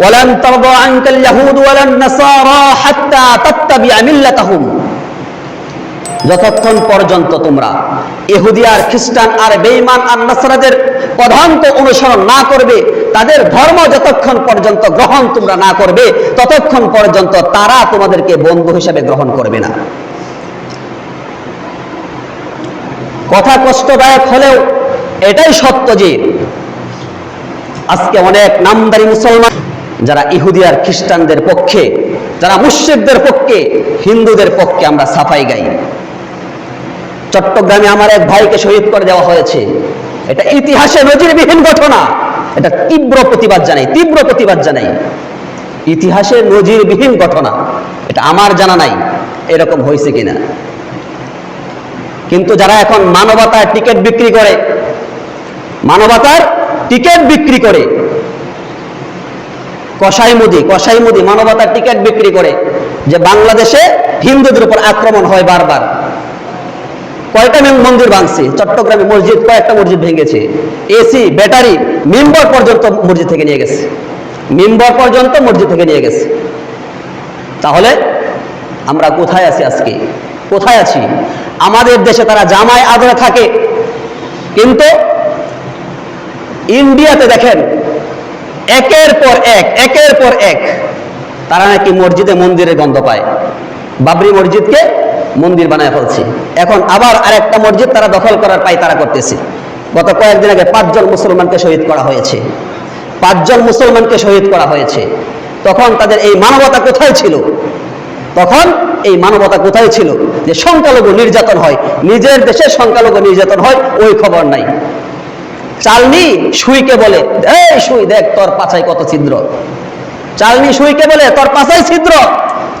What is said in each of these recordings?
ওয়ালান তারদা আনকাল ইয়াহুদ ওয়ালান নাসারা হাত্তা তাত্তাবিআ মিল্লাতাহুম। যতক্ষণ পর্যন্ত তোমরা ইহুদি আর খ্রিস্টান আর বেঈমান আর নাসরাদের পদাঙ্ক অনুসরণ না করবে, তাদের ধর্ম যতক্ষণ পর্যন্ত গ্রহণ তোমরা না করবে, ততক্ষণ পর্যন্ত তারা তোমাদেরকে বন্ধু হিসেবে গ্রহণ করবে না। কথা কষ্টদায়ক হলেও এটাই সত্য যে আজকে অনেক নামদারি মুসলমান যারা ইহুদি আর খ্রিস্টানদের পক্ষে, যারা মুশ্রিকদের পক্ষে, হিন্দুদের পক্ষে আমরা সাফাই গাই। চট্টগ্রামে আমার এক ভাইকে শহীদ করে দেওয়া হয়েছে। এটা ইতিহাসে নজিরবিহীন ঘটনা। এটা তীব্র প্রতিবাদ জানাই, তীব্র প্রতিবাদ জানাই। ইতিহাসে নজিরবিহীন ঘটনা। এটা আমার জানা নাই, এরকম হয়েছে কিনা। কিন্তু যারা এখন মানবতার টিকিট বিক্রি করে, মানবতার টিকিট বিক্রি করে কসাই মুদি কসাই মুদি মানবতার টিকিট বিক্রি করে যে বাংলাদেশে হিন্দুদের উপর আক্রমণ হয় বারবার। কয়টা মন্দির ভাঙছে? চট্টগ্রামে মসজিদ, কয়েকটা মসজিদ ভেঙেছে। এসি, ব্যাটারি, মেম্বর পর্যন্ত মসজিদ থেকে নিয়ে গেছে। মেম্বর পর্যন্ত মসজিদ থেকে নিয়ে গেছে। তাহলে আমরা কোথায় আছি আজকে? কোথায় আছি? আমাদের দেশে তারা জামায় আদরে থাকে। কিন্তু ইন্ডিয়াতে দেখেন একের পর এক, একের পর এক। তারা নাকি মসজিদে মন্দিরের গন্ধ পায়। বাবরি মসজিদকে মন্দির বানায় ফেলছে। এখন আবার আরেকটা মসজিদ তারা দখল করার পাই তারা করতেছে। গত কয়েকদিন আগে পাঁচজন মুসলমানকে শহীদ করা হয়েছে। পাঁচজন মুসলমানকে শহীদ করা হয়েছে। তখন তাদের এই মানবতা কোথায় ছিল? তখন এই মানবতা কোথায় ছিল? যে সংখ্যালঘু নির্যাতন হয়, নিজের দেশে সংখ্যালঘু নির্যাতন হয়, ওই খবর নাই। চালনি সুইকে বলে, এই সুই, দেখ তোর পাছায় কত ছিদ্র। চালনি সুইকে বলে, তোর পাছায় ছিদ্র।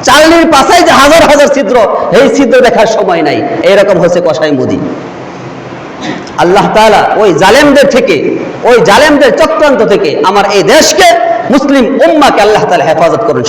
চালনির পাছায় যে হাজার হাজার ছিদ্র এই ছিদ্র দেখার সময় নাই। এরকম হচ্ছে কষাই মুদি। আল্লাহ তাআলা ওই জালেমদের থেকে, ওই জালেমদের চক্রান্ত থেকে আমার এই দেশকে, মুসলিম উম্মাকে আল্লাহ তাআলা হেফাজত করুন।